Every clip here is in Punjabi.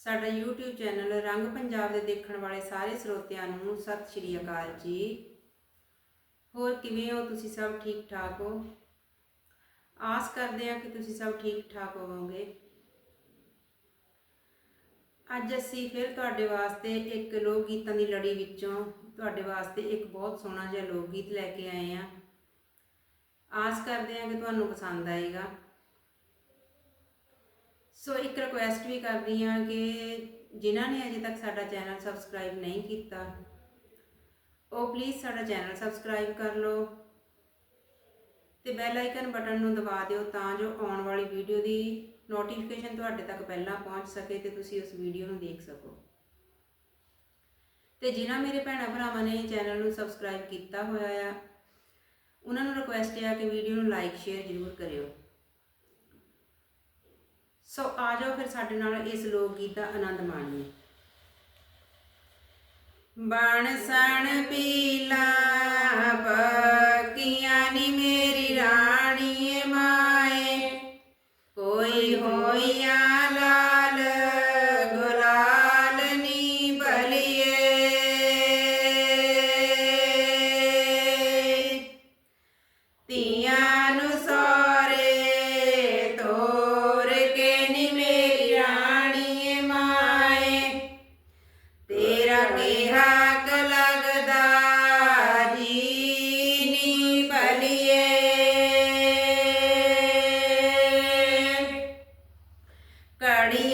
ਸਾਡਾ YouTube ਚੈਨਲ ਰੰਗ ਪੰਜਾਬ ਦੇ ਦੇਖਣ ਵਾਲੇ ਸਾਰੇ ਸਰੋਤਿਆਂ ਨੂੰ ਸਤਿ ਸ਼੍ਰੀ ਅਕਾਲ ਜੀ। ਹੋਰ ਕਿਵੇਂ ਹੋ? ਤੁਸੀਂ ਸਭ ਠੀਕ ਠਾਕ ਹੋ? ਆਸ ਕਰਦੇ ਹਾਂ ਕਿ ਤੁਸੀਂ ਸਭ ਠੀਕ ਠਾਕ ਹੋਵੋਗੇ। ਅੱਜ ਅਸੀਂ ਫਿਰ ਤੁਹਾਡੇ ਵਾਸਤੇ ਇੱਕ ਲੋਕ ਗੀਤਾਂ ਦੀ ਲੜੀ ਵਿੱਚੋਂ ਤੁਹਾਡੇ ਵਾਸਤੇ ਇੱਕ ਬਹੁਤ ਸੋਹਣਾ ਜਿਹਾ ਲੋਕ ਗੀਤ ਲੈ ਕੇ ਆਏ ਹਾਂ। ਆਸ ਕਰਦੇ ਹਾਂ ਕਿ ਤੁਹਾਨੂੰ ਪਸੰਦ ਆਏਗਾ। ਸੋ ਇੱਕ ਰਿਕੁਐਸਟ ਵੀ ਕਰਦੀ ਹਾਂ ਕਿ ਜਿਨ੍ਹਾਂ ਨੇ ਅਜੇ ਤੱਕ ਸਾਡਾ ਚੈਨਲ ਸਬਸਕ੍ਰਾਈਬ ਨਹੀਂ ਕੀਤਾ, ਉਹ ਪਲੀਜ਼ ਸਾਡਾ ਚੈਨਲ ਸਬਸਕ੍ਰਾਈਬ ਕਰ ਲਓ ਤੇ ਬੈਲ ਆਈਕਨ ਬਟਨ ਨੂੰ ਦਬਾ ਦਿਓ ਤਾਂ ਜੋ ਆਉਣ ਵਾਲੀ ਵੀਡੀਓ ਦੀ ਨੋਟੀਫਿਕੇਸ਼ਨ ਤੁਹਾਡੇ ਤੱਕ ਪਹਿਲਾਂ ਪਹੁੰਚ ਸਕੇ ਤੇ ਤੁਸੀਂ ਉਸ ਵੀਡੀਓ ਨੂੰ ਦੇਖ ਸਕੋ। ਤੇ ਜਿਨ੍ਹਾਂ ਮੇਰੇ ਭੈਣਾਂ ਭਰਾਵਾਂ ਨੇ ਚੈਨਲ ਨੂੰ ਸਬਸਕ੍ਰਾਈਬ ਕੀਤਾ ਹੋਇਆ ਆ, ਉਹਨਾਂ ਨੂੰ ਰਿਕੁਐਸਟ ਹੈ ਕਿ ਵੀਡੀਓ ਨੂੰ ਲਾਈਕ ਸ਼ੇਅਰ ਜ਼ਰੂਰ ਕਰਿਓ। ਸੋ ਆ ਜਾਓ ਫਿਰ ਸਾਡੇ ਨਾਲ ਇਸ ਲੋਕ ਗੀਤ ਦਾ ਆਨੰਦ ਮਾਣੀਏ। ਬਣ ਸਣ ਪੀਲਾ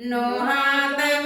ਨੋਹਾਂ ਤਾਂ